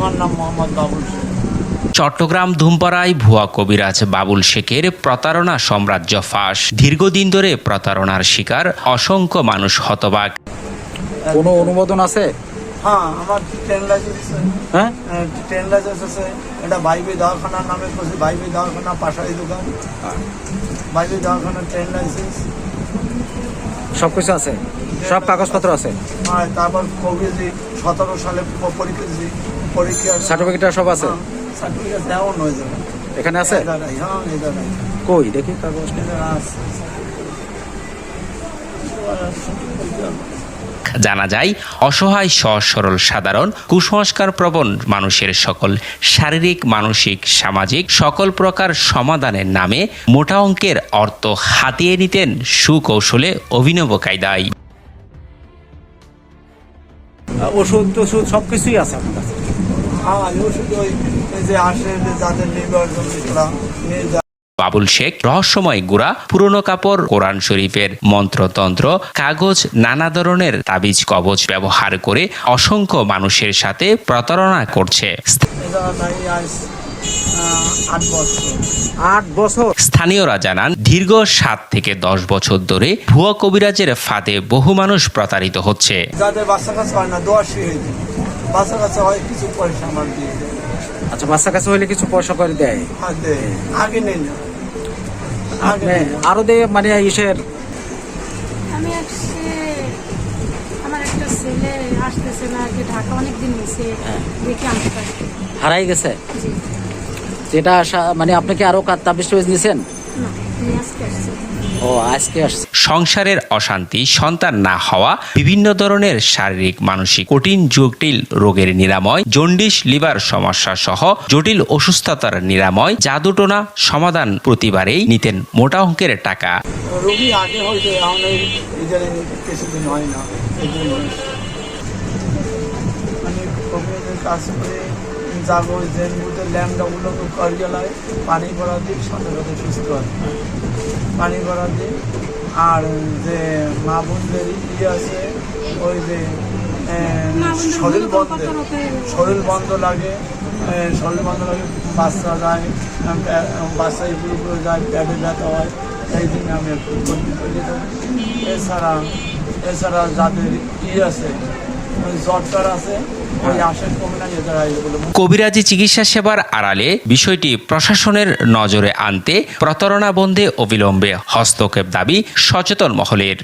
আমার নাম মোহাম্মদ বাবুল শেখ। চট্টগ্রাম ধুমপাড়ায় ভুয়া কবিরাজ বাবুল শেখের প্রতারণা সাম্রাজ্য ফাঁস। দীর্ঘদিন ধরে প্রতারণার শিকার অসংখ্য মানুষ হতবাক। কোনো অনুমোদন আছে? হ্যাঁ আমার ট্রেন লাইসেন্স হ্যাঁ? ট্রেন লাইসেন্স আছে এটা বাইবি দওয়াখানার নামে করছি বাইবি দওয়াখানা পাশারি দোকান। বাইবি দওয়াখানার ট্রেন লাইসেন্স। সব কিছু আছে? সব কাগজপত্র আছে। আর তারপর কবিজি সতেরো সালে পরীক্ষা সার্টিফিকেট সব আছে? সার্টিফিকেট দেওয়া নয় যাবে এখানে আছে? হ্যাঁ কই দেখি কাগজ। জানা যায় অসহায় সহজ সরল সাধারণ কুসংস্কার প্রবণ মানুষের সকল শারীরিক মানসিক সামাজিক সকল প্রকার সমাধানের নামে মোটা অঙ্কের অর্থ হাতিয়ে নিতেন সুকৌশলে অভিনব কায়দায়। ওষুধ টষুধ সব কিছুই আছে আপনার কাছে। হ্যাঁ ওষুধ ওই যে আসে যাদের নির্বাচন করা বাবুল শেখ রহস্যময় গুড়া পুরনো কাপড় কোরআন শরীফের মন্ত্রতন্ত্র কাগজ নানা ধরনের তাবিজ কবচ ব্যবহার করে অসংখ্য মানুষের সাথে প্রতারণা করছে। আট বছর। আট বছর। স্থানীয়রা জানান দীর্ঘ সাত থেকে দশ বছর ধরে ভুয়া কবিরাজের ফাঁদে বহু মানুষ প্রতারিত হচ্ছে। যাদের বাচ্চা কাছে হয় না দোয়াশি হয়ে যায়। বাচ্চা কাছে হয় কিছু পয়সা আমার দিয়ে। দেয় আচ্ছা বাচ্চা কাছে হইলে কিছু পয়সা করে দেয়? আর দেয়। আগে নেই না। আগে মানে আরও দে মানে ইসের? আমি আসছে আমার একটা ছেলে আসতেছে না আর ঢাকা অনেক দিন হয়েছে দেখে আমি পারি হারাই গেছে? জি। যেটা আসা- মানে আপনি কি আরও তাবিজ টাবিজ নিয়েছেন না আমি আজকে আসছি। ও আজকে আসছে। সংসারের অশান্তি সন্তান না হওয়া বিভিন্ন ধরনের শারীরিক মানসিক কঠিন জটিল রোগের নিরাময় জন্ডিস লিভার সমস্যা সহ জটিল অসুস্থতার নিরাময় জাদুটোনা সমাধান প্রতিবারেই নিতেন মোটা অঙ্কের টাকা। রোগী আগে হইতে এখন কিছুদিন হয় না মানে কাজ করে যাব যে মুহূর্তে ল্যাম্পটাগুলোকে করিয়ে লাগে পানি ভরা দিই সাথে সাথে সুস্থ হয়। পানি ভরা দিই আর যে মা বোনদের ইয়ে আছে ওই যে শরীর বন্ধে শরীর বন্ধ লাগে শরীর বন্ধ লাগে বাচ্চা যায় বাচ্চা উপরে উপরে যায় পেটে ব্যথা হয় এই জন্য আমি একটু করে এছাড়া এছাড়া যাদের ই আছে ওই জ্বর টর আছে ওই আসেন কমে না এছাড়া এগুলো কবিরাজি চিকিৎসা সেবার আড়ালে বিষয়টি প্রশাসনের নজরে আনতে প্রতারণা বন্ধে অবিলম্বে হস্তক্ষেপ দাবি সচেতন মহলের।